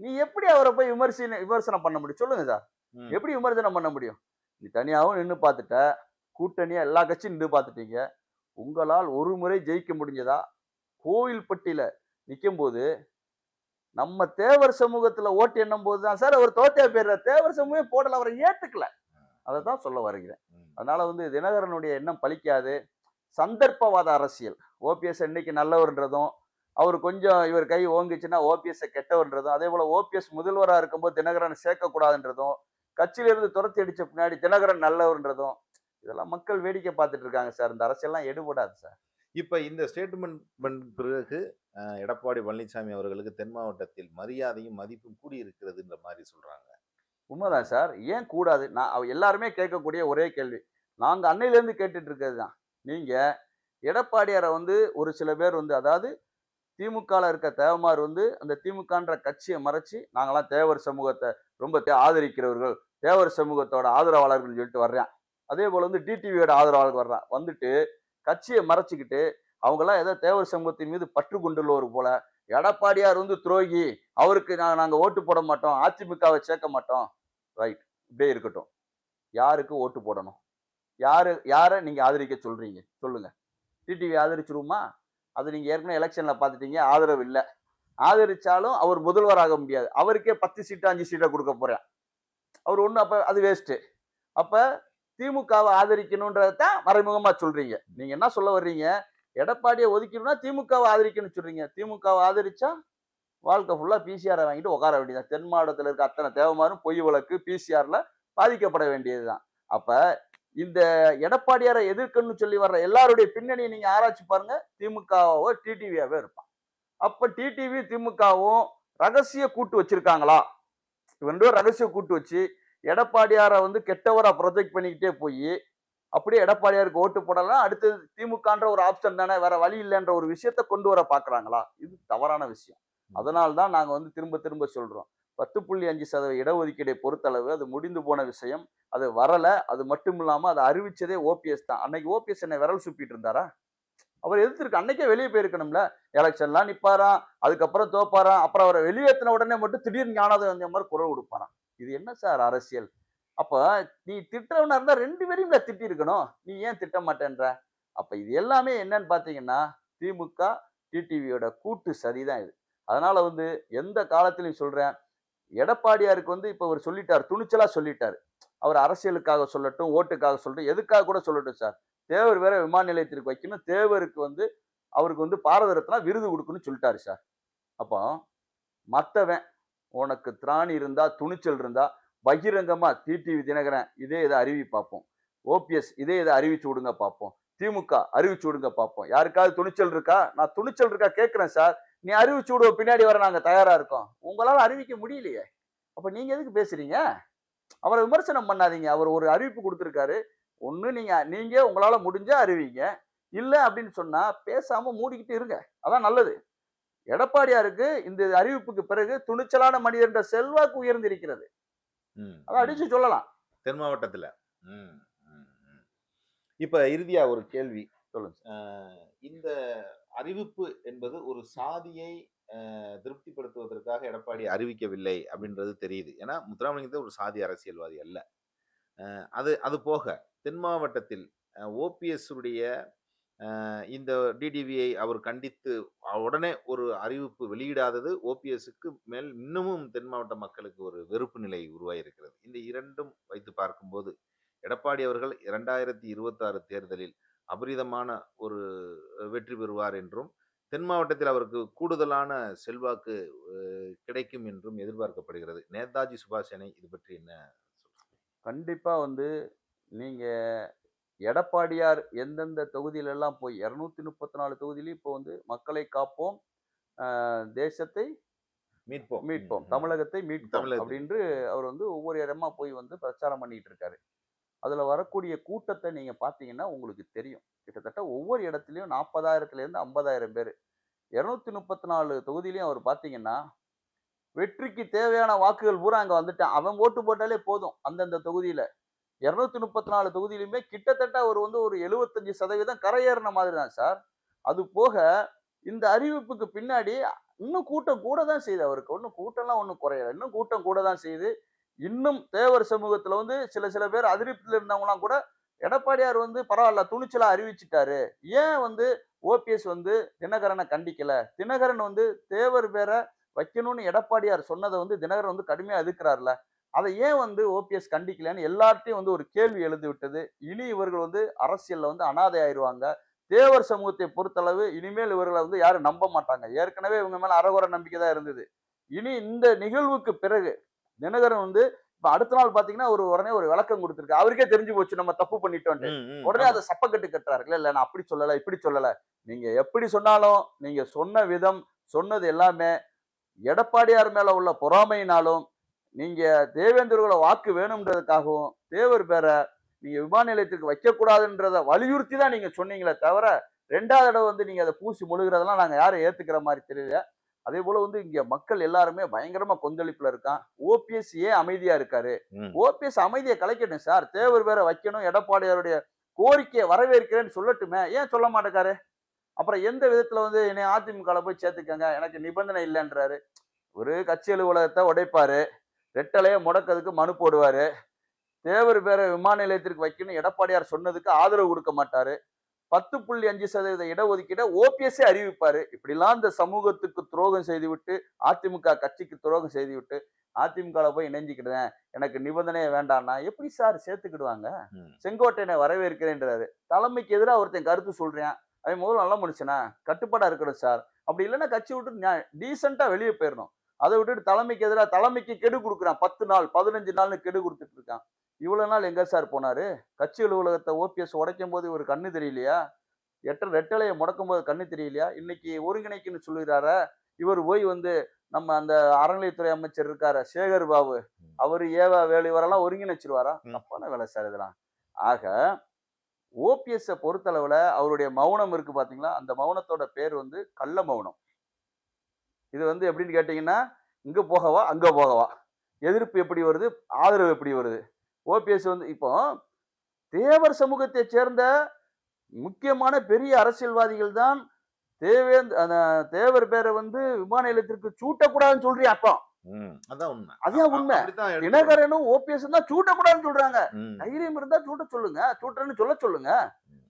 Speaker 2: நீ எப்படி அவரை போய் விமர்சன விமர்சனம் பண்ண முடியும்? சொல்லுங்க சார். எப்படி விமர்சனம் பண்ண முடியும்? நீ தனியாகவும் நின்று பார்த்துட்ட கூட்டணியா எல்லா கட்சியும் நின்று பார்த்துட்டீங்க. உங்களால் ஒரு முறை ஜெயிக்க முடிஞ்சதா? கோவில்பட்டியில நிக்கும்போது நம்ம தேவர் சமூகத்துல ஓட்டு எண்ணும் போது தான் சார் அவர் தோத்தே பேர்ல தேவர் சமூகம் போடல அவரை ஏத்துக்கல. அதை தான் சொல்ல வருகிறேன். அதனால வந்து தினகரனுடைய எண்ணம் பலிக்காது சந்தர்ப்பவாத அரசியல். ஓபிஎஸ் இன்னைக்கு நல்லவர்ன்றதும் அவர் கொஞ்சம் இவர் கை ஓங்கிச்சுன்னா ஓபிஎஸ் கெட்டவர்ன்றதும் அதே போல ஓபிஎஸ் முதல்வராக இருக்கும்போது தினகரன் சேர்க்கக்கூடாதுன்றதும் கட்சியிலிருந்து துரத்தி அடிச்ச பின்னாடி தினகரன் நல்லவர்ன்றதும் இதெல்லாம் மக்கள் வேடிக்கை பார்த்துட்டு இருக்காங்க சார். இந்த அரசியல்லாம் எடுபடாது சார்.
Speaker 1: இப்போ இந்த ஸ்டேட்மெண்ட் பிறகு எடப்பாடி பழனிசாமி அவர்களுக்கு தென் மாவட்டத்தில் மரியாதையும் மதிப்பும் கூடியிருக்கிறதுன்ற மாதிரி சொல்கிறாங்க
Speaker 2: உண்மைதான் சார். ஏன் கூடாது? நான் அவள் எல்லாருமே கேட்கக்கூடிய ஒரே கேள்வி. நாங்கள் அன்னையிலேருந்து கேட்டுட்டு இருக்கிறது தான் நீங்கள் எடப்பாடியாரை வந்து ஒரு சில பேர் வந்து அதாவது திமுகவில் இருக்க தேவமார் வந்து அந்த திமுகன்ற கட்சியை மறைச்சி நாங்களாம் தேவர் சமூகத்தை ரொம்ப ஆதரிக்கிறவர்கள் தேவர் சமூகத்தோட ஆதரவாளர்கள் சொல்லிட்டு வர்றேன். அதே போல் வந்து டிடிவியோட ஆதரவாளர்கள் வர்றான் வந்துட்டு கட்சியை மறைச்சிக்கிட்டு அவங்கெல்லாம் ஏதோ தேவர் சமூகத்தின் மீது பற்று கொண்டுள்ளவர் போல. எடப்பாடியார் வந்து துரோகி. அவருக்கு நான் நாங்கள் ஓட்டு போட மாட்டோம். அதிமுகவை சேர்க்க மாட்டோம். ரைட் இப்படியே இருக்கட்டும். யாருக்கு ஓட்டு போடணும்? யாரு யாரை நீங்கள் ஆதரிக்க சொல்கிறீங்க சொல்லுங்கள் டிடிவி ஆதரிச்சிருவோமா? அது நீங்கள் ஏற்கனவே எலெக்ஷனில் பார்த்துட்டீங்க. ஆதரவு இல்லை. ஆதரிச்சாலும் அவர் முதல்வராக முடியாது. அவருக்கே பத்து சீட்டு அஞ்சு சீட்டை கொடுக்க போகிறேன் அவர் ஒன்றும் அப்போ அது வேஸ்ட்டு அப்போ திமுகவை ஆதரிக்கணுன்றதான் மறைமுகமா சொல்றீங்க. நீங்க என்ன சொல்ல வர்றீங்க? எடப்பாடியை ஒதுக்கணும்னா திமுகவை ஆதரிக்கணும்னு சொல்றீங்க. திமுகவை ஆதரிச்சா வாழ்க்கை ஃபுல்லா பிசிஆரை வாங்கிட்டு உட்கார வேண்டியது தென் மாவட்டத்தில் இருக்க அத்தனை தேவமாரும் பொய் வழக்கு பிசிஆர்ல பாதிக்கப்பட வேண்டியதுதான். அப்ப இந்த எடப்பாடியாரை எதிர்க்கணும்னு சொல்லி வர்ற எல்லாருடைய பின்னணியை நீங்க ஆராய்ச்சி பாருங்க. திமுகவோ டிடிவியாவே இருப்பான் அப்ப டிடிவி திமுகவும் ரகசிய கூட்டு வச்சிருக்காங்களா? இவன் ரகசிய கூட்டு வச்சு எடப்பாடியாரை வந்து கெட்டவரா ப்ரொஜெக்ட் பண்ணிக்கிட்டே போய் அப்படியே எடப்பாடியாருக்கு ஓட்டு போடலாம் அடுத்து திமுகன்ற ஒரு ஆப்ஷன் தானே வேற வழி இல்லைன்ற ஒரு விஷயத்த கொண்டு வர பாக்குறாங்களா இது தவறான விஷயம். அதனால தான் நாங்க வந்து திரும்ப திரும்ப சொல்றோம். பத்து புள்ளி அஞ்சு சதவீத இடஒதுக்கீடை பொறுத்தளவு அது முடிந்து போன விஷயம். அது வரல அது மட்டும் இல்லாம அதை அறிவிச்சதே ஓபிஎஸ் தான். அன்னைக்கு ஓபிஎஸ் என்ன விரல் சுப்பிட்டு இருந்தாரா? அவர் எதிர்த்திருக்கு. அன்னைக்கே வெளியே போயிருக்கணும்ல. எலெக்ஷன்லாம் நிப்பாராம் அதுக்கப்புறம் தோப்பாராம் அப்புறம் அவரை வெளியேற்றின உடனே மட்டும் திடீர்னு ஞானதம் வந்த மாதிரி குரல் கொடுப்பாராம். இது என்ன சார் அரசியல்? அப்போ நீ திட்டவனா இருந்தால் ரெண்டு பேரையும் இல்லை திட்டி இருக்கணும் நீ ஏன் திட்ட மாட்டேன்ற? அப்போ இது எல்லாமே என்னன்னு பார்த்தீங்கன்னா திமுக டிடிவியோட கூட்டு சரிதான் இது. அதனால வந்து எந்த காலத்திலையும் சொல்றேன். எடப்பாடியாருக்கு வந்து இப்போ அவர் சொல்லிட்டார். துணிச்சலா சொல்லிட்டார். அவர் அரசியலுக்காக சொல்லட்டும் ஓட்டுக்காக சொல்லட்டும் எதுக்காக கூட சொல்லட்டும் சார். தேவர் வேற விமான நிலையத்திற்கு வைக்கணும். தேவருக்கு வந்து அவருக்கு வந்து பாரத ரத்னா விருது கொடுக்கணும்னு சொல்லிட்டாரு சார். அப்போ மற்றவன் உனக்கு திராணி இருந்தா துணிச்சல் இருந்தா பகிரங்கமா டிடிவி தினகரன் இதே இதை அறிவி பார்ப்போம். ஓபிஎஸ் இதே இதை அறிவிச்சு விடுங்க பார்ப்போம். திமுக அறிவிச்சு விடுங்க பார்ப்போம். யாருக்காவது துணிச்சல் இருக்கா? நான் துணிச்சல் இருக்கா கேட்கிறேன் சார். நீ அறிவிச்சு விடுவ பின்னாடி வர நாங்கள் தயாரா இருக்கோம். உங்களால அறிவிக்க முடியலையே. அப்ப நீங்க எதுக்கு பேசுறீங்க? அவரை விமர்சனம் பண்ணாதீங்க. அவர் ஒரு அறிவிப்பு கொடுத்துருக்காரு. ஒன்று நீங்க நீங்க உங்களால முடிஞ்ச அறிவிங்க. இல்லை அப்படின்னு சொன்னா பேசாம மூடிக்கிட்டு இருங்க. அதான் நல்லது. எடப்பாடியாருக்கு இந்த அறிவிப்புக்கு பிறகு துணிச்சலான மனிதன்ற செல்வாக்கு உயர்ந்திருக்கிறது. அதை அடிச்சு சொல்லலாம்.
Speaker 1: தென் மாவட்டத்துல. இப்ப இறுதியா ஒரு கேள்வி
Speaker 2: சொல்லுங்க
Speaker 1: இந்த அறிவிப்பு என்பது ஒரு சாதியை திருப்திப்படுத்துவதற்காக எடப்பாடி அறிவிக்கவில்லை அப்படின்றது தெரியுது. ஏன்னா முத்துராமலிங்கத்தை ஒரு சாதி அரசியல்வாதி அல்ல. அது அது போக தென் மாவட்டத்தில் ஓபிஎஸ் உடைய அஹ், இந்த டிடிவியை அவர் கண்டித்து உடனே ஒரு அறிவிப்பு வெளியிடாதது ஓபிஎஸ்க்கு மேல் இன்னமும் தென் மாவட்ட மக்களுக்கு ஒரு வெறுப்பு நிலை உருவாகியிருக்கிறது இந்த இரண்டும் வைத்து பார்க்கும்போது எடப்பாடி அவர்கள் இரண்டாயிரத்தி இருபத்தாறு தேர்தலில் அபரிதமான ஒரு வெற்றி பெறுவார் என்றும் தென் மாவட்டத்தில் அவருக்கு கூடுதலான செல்வாக்கு கிடைக்கும் என்றும் எதிர்பார்க்கப்படுகிறது. நேதாஜி சுபாஷனை இது பற்றி என்ன
Speaker 2: கண்டிப்பாக வந்து நீங்கள் எடப்பாடியார் எந்தெந்த தொகுதியில எல்லாம் போய் இருநூத்தி முப்பத்தி நாலு தொகுதியிலும் இப்போ வந்து மக்களை காப்போம் தேசத்தை
Speaker 1: மீட்போம்.
Speaker 2: மீட்போம். தமிழகத்தை மீட்போம். அப்படின்று அவர் வந்து ஒவ்வொரு இடமா போய் வந்து பிரச்சாரம் பண்ணிட்டு இருக்காரு அதுல வரக்கூடிய கூட்டத்தை நீங்க பாத்தீங்கன்னா உங்களுக்கு தெரியும். கிட்டத்தட்ட ஒவ்வொரு இடத்துலயும் நாற்பதாயிரத்துல இருந்து ஐம்பதாயிரம் பேர். இருநூத்தி முப்பத்தி நாலு தொகுதியிலையும் அவர் பாத்தீங்கன்னா வெற்றிக்கு தேவையான வாக்குகள் பூரா அங்க வந்துட்டான். அவன் ஓட்டு போட்டாலே போதும் அந்தந்த தொகுதியில. இரநூத்தி முப்பத்தி நாலு தொகுதியிலுமே கிட்டத்தட்ட அவர் வந்து ஒரு எழுபத்தஞ்சு சதவீதம் கரையேறின மாதிரி தான் சார். அது போக இந்த அறிவிப்புக்கு பின்னாடி இன்னும் கூட்டம் கூட தான் செய்யுது அவருக்கு. ஒன்றும் கூட்டம்லாம் ஒன்றும் குறையல. இன்னும் கூட்டம் கூட தான் செய்யுது இன்னும் தேவர் சமூகத்தில் வந்து சில சில பேர் அதிருப்தியில் இருந்தவங்களாம் கூட எடப்பாடியார் வந்து பரவாயில்ல துணிச்சலாக அறிவிச்சிட்டாரு. ஏன் வந்து ஓபிஎஸ் வந்து தினகரனை கண்டிக்கல? தினகரன் வந்து தேவர் பேரை வைக்கணும்னு எடப்பாடியார் சொன்னதை வந்து தினகரன் வந்து கடுமையாக எதிர்க்கிறார்ல. அதை ஏன் வந்து ஓபிஎஸ் கண்டிக்கலன்னு எல்லார்ட்டையும் வந்து ஒரு கேள்வி எழுதி விட்டது. இனி இவர்கள் வந்து அரசியல்ல வந்து அனாதை ஆயிடுவாங்க தேவர் சமூகத்தை பொறுத்தளவு இனிமேல் இவர்களை வந்து யாரும் நம்ப மாட்டாங்க. ஏற்கனவே இவங்க மேல அறகுற நம்பிக்கை தான் இருந்தது. இனி இந்த நிகழ்வுக்கு பிறகு தினகரன் வந்து இப்ப அடுத்த நாள் பாத்தீங்கன்னா ஒரு உடனே ஒரு விளக்கம் கொடுத்திருக்கு அவருக்கே தெரிஞ்சு போச்சு நம்ம தப்பு பண்ணிட்டோம்ட்டு உடனே. அதை சப்பக்கட்டு கட்டுறாரு இல்ல இல்ல நான் அப்படி சொல்லல இப்படி சொல்லல. நீங்க எப்படி சொன்னாலும் நீங்க சொன்ன விதம் சொன்னது எல்லாமே எடப்பாடியார் மேல உள்ள பொறாமையினாலும் நீங்க தேவேந்திரகுல வாக்கு வேணும்ன்றதுக்காகவும் தேவர் பேர நீங்க விமான நிலையத்துக்கு வைக்கக்கூடாதுன்றத வலியுறுத்தி தான் நீங்க சொன்னீங்களே தவிர ரெண்டாவது தடவை வந்து நீங்க அதை பூசி முழுகிறதெல்லாம் நாங்க யாரும் ஏத்துக்கிற மாதிரி தெரியல. அதே போல வந்து இங்க மக்கள் எல்லாருமே பயங்கரமா கொந்தளிப்புல இருக்கான். ஓபிஎஸ் ஏன் அமைதியா இருக்காரு. ஓபிஎஸ் அமைதியை கலைக்கட்டும் சார். தேவர் பேரை வைக்கணும் எடப்பாடியாருடைய கோரிக்கையை வரவேற்கிறேன்னு சொல்லட்டுமே. ஏன் சொல்ல மாட்டேக்காரு? அப்புறம் எந்த விதத்துல வந்து என்னை அதிமுக போய் சேர்த்துக்கங்க? எனக்கு நிபந்தனை இல்லைன்றாரு. ஒரு கட்சி அலுவலகத்தை உடைப்பாரு. ரெட்டலையை முடக்கிறதுக்கு மனு போடுவாரு. தேவர் பேரை விமான நிலையத்திற்கு வைக்கணும் எடப்பாடியார் சொன்னதுக்கு ஆதரவு கொடுக்க மாட்டாரு. பத்து புள்ளி அஞ்சு சதவீத இடஒதுக்கீட ஓபிஎஸ்ஸே அறிவிப்பாரு. இப்படிலாம் இந்த சமூகத்துக்கு துரோகம் செய்துவிட்டு அதிமுக கட்சிக்கு துரோகம் செய்துவிட்டு அதிமுக போய் இணைஞ்சுக்கிடுவேன் எனக்கு நிபந்தனையே வேண்டாம்னா எப்படி சார் சேர்த்துக்கிடுவாங்க. செங்கோட்டையனை வரவேற்கிறேன்றாரு. தலைமைக்கு எதிராக ஒருத்தன் கருத்து சொல்றேன். அவன் முதல்ல நல்ல மனுஷனா? கட்டுப்பாடா இருக்கணும் சார். அப்படி இல்லைன்னா கட்சி விட்டு டீசெண்டா வெளியே போயிடணும். அதை விட்டுட்டு தலைமைக்கு எதிராக தலைமைக்கு கெடு கொடுக்குறான். பத்து நாள் பதினஞ்சு நாள்னு கெடு கொடுத்துட்டு இருக்கான். இவ்வளவு நாள் எங்க சார் போனாரு? கட்சி அலுவலகத்தை ஓபிஎஸ் உடைக்கும் போது ஒரு கண்ணு தெரியலையா? எட்ட ரெட்டலையை முடக்கும் போது கண்ணு தெரியலையா? இன்னைக்கு ஒருங்கிணைக்குன்னு சொல்லுகிறாரா இவர் போய் வந்து நம்ம அந்த அறநிலையத்துறை அமைச்சர் இருக்காரு? சேகர் பாபு. அவர் ஏவா வேலு இவரெல்லாம் ஒருங்கிணைச்சிருவாரா. தப்பான வேலை சார் இதெல்லாம். ஆக ஓபிஎஸ் பொறுத்தளவுல அவருடைய மௌனம் இருக்கு பாத்தீங்களா? அந்த மௌனத்தோட பேர் வந்து கள்ள மௌனம். இது வந்து எப்படின்னு கேட்டீங்கன்னா இங்க போகவா அங்க போகவா? எதிர்ப்பு எப்படி வருது? ஆதரவு எப்படி வருது? ஓபிஎஸ் வந்து இப்போ தேவர் சமூகத்தை சேர்ந்த முக்கியமான பெரிய அரசியல்வாதிகள் தான் தேவேந்த் அந்த தேவர் பேரை வந்து விமான நிலையத்திற்கு சூட்டக்கூடாதுன்னு சொல்றியா அப்போ?
Speaker 1: ம், அதான் உண்மை.
Speaker 2: அதான் உண்மை. தினகரனும் ஓபிஎஸ் தான் சூட்டக்கூடாதுன்னு சொல்றாங்க. தைரியம் இருந்தா சூட்ட சொல்லுங்க. சூட்டுறேன்னு சொல்ல சொல்லுங்க.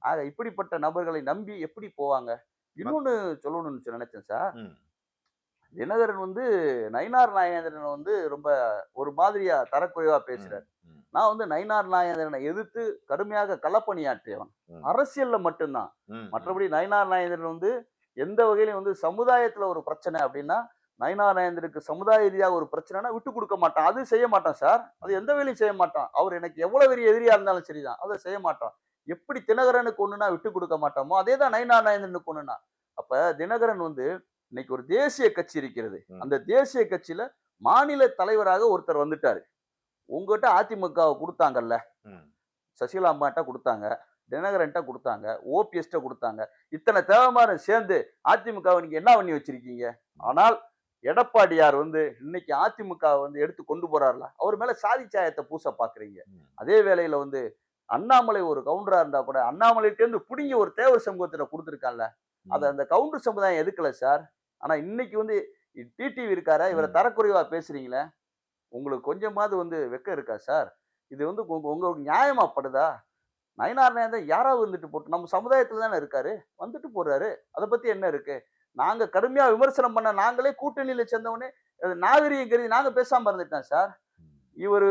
Speaker 2: ஆக இப்படிப்பட்ட நபர்களை நம்பி எப்படி போவாங்க? இன்னொன்னு சொல்லணும்னு நினைச்சேன் சார். தினகரன் வந்து நயினார் நாகேந்திரன் வந்து ரொம்ப ஒரு மாதிரியா தரக்குறைவா பேசுறாரு. நான் வந்து நயினார் நாகேந்திரனை எதிர்த்து கடுமையாக களப்பணியாற்றியவன். அரசியல்ல மட்டும்தான். மற்றபடி நயினார் நாகேந்திரன் வந்து எந்த வகையிலும் வந்து சமுதாயத்துல ஒரு பிரச்சனை அப்படின்னா நயினார் நாகேந்திரனுக்கு சமுதாய ரீதியாக ஒரு பிரச்சனைனா விட்டு கொடுக்க மாட்டான். அது செய்ய மாட்டான் சார். அது எந்த வேலையும் செய்ய மாட்டான். அவர் எனக்கு எவ்வளவு பெரிய எதிரியா இருந்தாலும் சரிதான். அதை செய்ய மாட்டான். எப்படி தினகரனுக்கு ஒண்ணுனா விட்டு கொடுக்க மாட்டோமோ அதே தான் நயினார் நாகேந்திரனுக்கு ஒண்ணுனா அப்ப தினகரன் வந்து இன்னைக்கு ஒரு தேசிய கட்சி இருக்கிறது. அந்த தேசிய கட்சியில மாநில தலைவராக ஒருத்தர் வந்துட்டாரு. உங்ககிட்ட அதிமுகவை கொடுத்தாங்கல்ல? சசிகலா அம்மாட்ட கொடுத்தாங்க தினகரன்ட்ட கொடுத்தாங்க ஓபிஎஸ்ட்ட கொடுத்தாங்க. இத்தனை தேவமாரும் சேர்ந்து அதிமுகவை நீங்க என்ன பண்ணி வச்சிருக்கீங்க? ஆனால் எடப்பாடியார் வந்து இன்னைக்கு அதிமுக வந்து எடுத்து கொண்டு போறாருல அவர் மேல சாதி சாயத்தை பூச பாக்குறீங்க. அதே வேளையில வந்து அண்ணாமலை ஒரு கவுண்டரா இருந்தா கூட அண்ணாமலைகிட்ட இருந்து புடிங்கி ஒரு தேவர் சமூகத்துல கொடுத்துருக்கான்ல அதை அந்த கவுண்டர் சமுதாயம் எதுக்கல சார்? ஆனா இன்னைக்கு வந்து டிடிவி இருக்காரா? இவரை. தரக்குறைவா பேசுறீங்களே? உங்களுக்கு கொஞ்சமாவது வந்து வெக்கம் இருக்கா சார்? இது வந்து உங்க உங்களுக்கு நியாயமா படுதா நயனார் நயன்தான் யாராவது வந்துட்டு போட்டு நம்ம சமுதாயத்துல தானே இருக்காரு? வந்துட்டு போறாரு. அதை பத்தி என்ன இருக்கு? நாங்க கடுமையா விமர்சனம் பண்ண நாங்களே கூட்டணியில சேர்ந்தவொடனே நாகரிகம் கருதி நாங்க பேசாம இருந்துட்டோம் சார். இவரு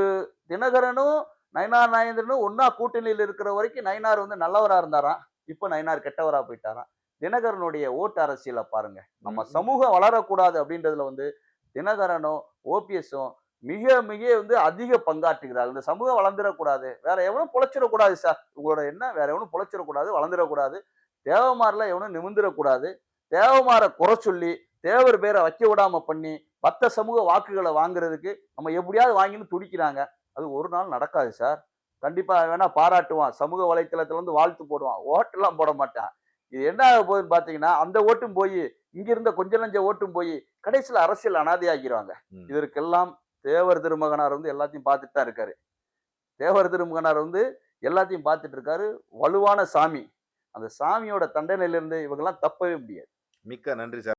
Speaker 2: தினகரனும் நயனார் நாயந்திரனும் ஒன்னா கூட்டணியில் இருக்கிற வரைக்கும் நயனார் வந்து நல்லவரா இருந்தாராம். இப்போ நயனார் கெட்டவரா போயிட்டாராம். தினகரனுடைய ஓட்டு அரசியலை பாருங்க. நம்ம. சமூகம் வளரக்கூடாது அப்படின்றதுல வந்து தினகரனும் ஓபிஎஸும் மிக மிக வந்து அதிக பங்காற்றுகிறார்கள். இந்த சமூகம் வளர்ந்துடக்கூடாது. வேற எவனும் பொழைச்சிடக்கூடாது சார். உங்களோட என்ன? வேற எவனும் பொழைச்சிடக்கூடாது வளர்ந்துடக்கூடாது. தேவமாரில் எவனும் நிமிர்ந்துடக்கூடாது. தேவமார குறை சொல்லி தேவர் பேரை வைக்க விடாம பண்ணி மற்ற சமூக வாக்குகளை வாங்குறதுக்கு நம்ம எப்படியாவது வாங்கின்னு துடிக்கிறாங்க. அது ஒரு நாள் நடக்காது சார். கண்டிப்பா வேணா பாராட்டுவான். சமூக வலைத்தளத்துல வந்து வாழ்த்து போடுவான். ஓட்டெல்லாம் போட மாட்டான். இது என்ன ஆக போகுதுன்னு பாத்தீங்கன்னா அந்த ஓட்டும் போய் இங்க இருந்த கொஞ்ச நஞ்ச ஓட்டும் போய் கடைசியில அரசியல் அனாதையாகிருவாங்க.
Speaker 1: ம்.
Speaker 2: இதற்கெல்லாம் தேவர் திருமகனார் வந்து எல்லாத்தையும் பார்த்துட்டு தான் இருக்காரு. தேவர் திருமகனார் வந்து எல்லாத்தையும் பார்த்துட்டு இருக்காரு வலுவான சாமி. அந்த சாமியோட தண்டனையிலிருந்து இவங்கெல்லாம் தப்பவே முடியாது.
Speaker 1: மிக்க நன்றி சார்.